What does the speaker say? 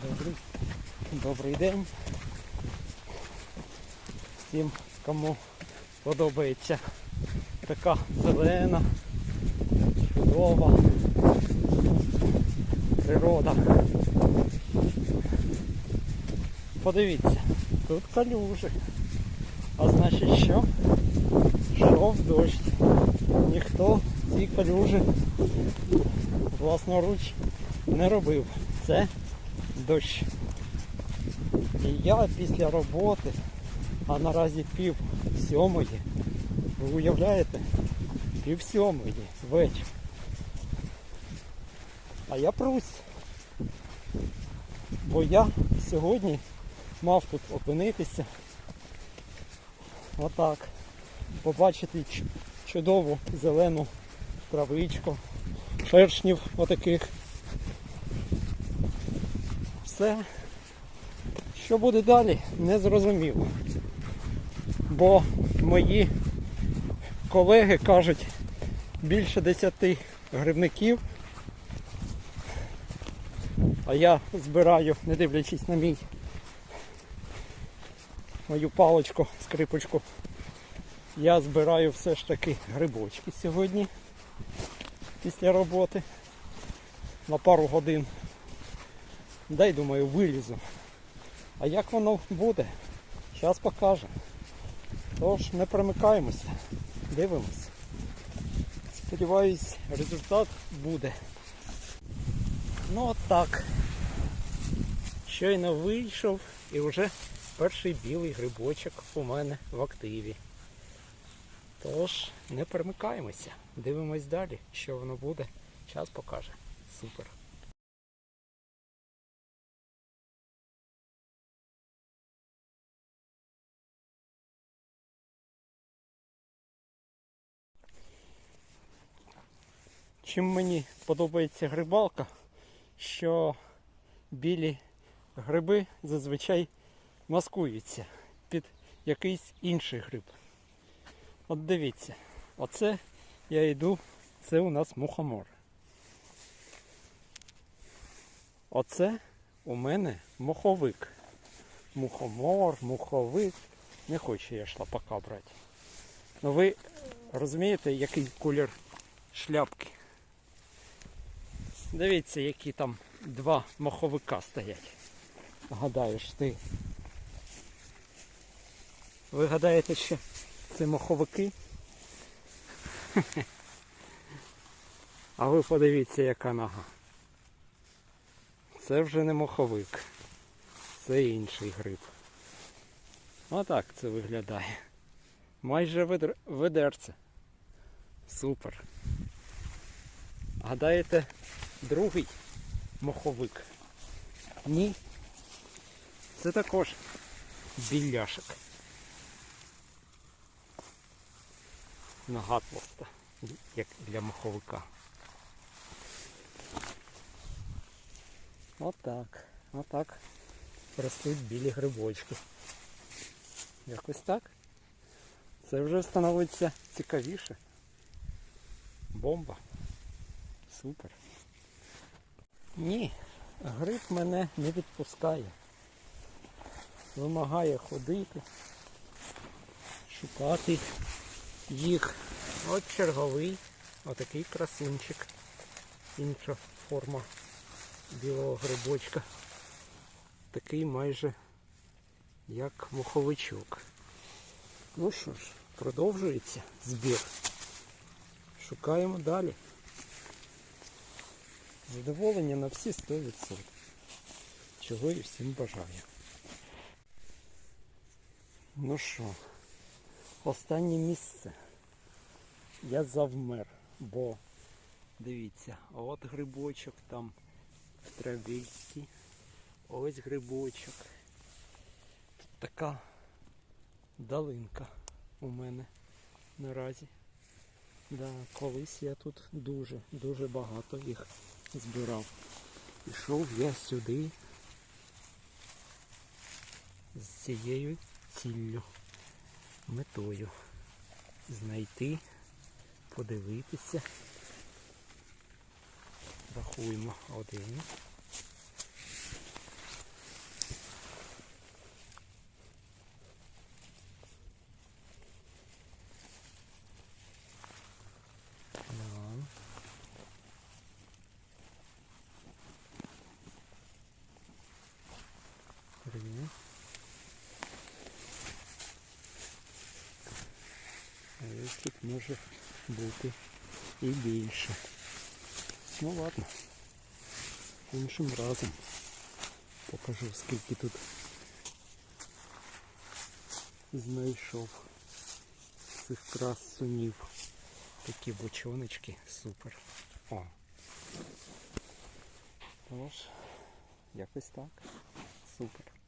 Добрий, добрий день. Всім, кому подобається така зелена, чудова природа. Подивіться, тут калюжі. А значить що? Йшов дощ. Ніхто ці калюжі власноруч не робив. Це дощ. І я після роботи, а наразі пів сьомої, ви уявляєте? Пів сьомої вечір. А я прусь. Бо я сьогодні мав тут опинитися. Отак. Побачити чудову зелену травичку, шершнів отаких. Все. Що буде далі, не зрозуміло. Бо мої колеги кажуть більше 10 грибників. А я збираю, не дивлячись на мій мою паличку, скрипочку. Я збираю все ж таки грибочки сьогодні після роботи на пару годин. Дай думаю вилізу. А як воно буде? Зараз покаже. Тож не примикаємося, дивимося. Сподіваюсь, результат буде. Ну от так. Щойно вийшов і вже перший білий грибочок у мене в активі. Тож не перемикаємося. Дивимось далі, що воно буде. Час покаже. Супер. Чим мені подобається грибалка, що білі гриби зазвичай маскуються під якийсь інший гриб. От дивіться, оце я йду, це у нас мухомор. Оце у мене моховик. Мухомор, муховик. Не хочу я шлапака брати. Ну ви розумієте, який колір шляпки? Дивіться, які там два моховика стоять. Гадаєш ти. Ви гадаєте, що це моховики? А ви подивіться, яка нога. Це вже не моховик. Це інший гриб. Отак це виглядає. Майже ведр... ведерце. Супер. Гадаєте, другий моховик? Ні. Це також біляшик. Нога тлоста, як для маховика. Отак. Отак. Ростуть білі грибочки. Якось так. Це вже становиться цікавіше. Бомба. Супер. Ні, гриб мене не відпускає. Вимагає ходити, шукати їх. От черговий, отакий красунчик. Інша форма білого грибочка. Такий майже як муховичок. Ну що ж, продовжується збір. Шукаємо далі. Задоволення на всі 100%. Чого і всім бажаю. Ну що, останнє місце. Я завмер, бо дивіться, от грибочок там в травичці. Ось грибочок. Тут така долинка у мене наразі. Да, колись я тут дуже, дуже багато їх збирав. Пішов я сюди з цією ціллю, метою знайти, подивитися. Рахуємо один, Три. А ось тут може бути і більше. Ну ладно. Іншим разом покажу скільки тут знайшов цих красунів. Такі бочоночки, супер. О. Тож, якось так. Супер.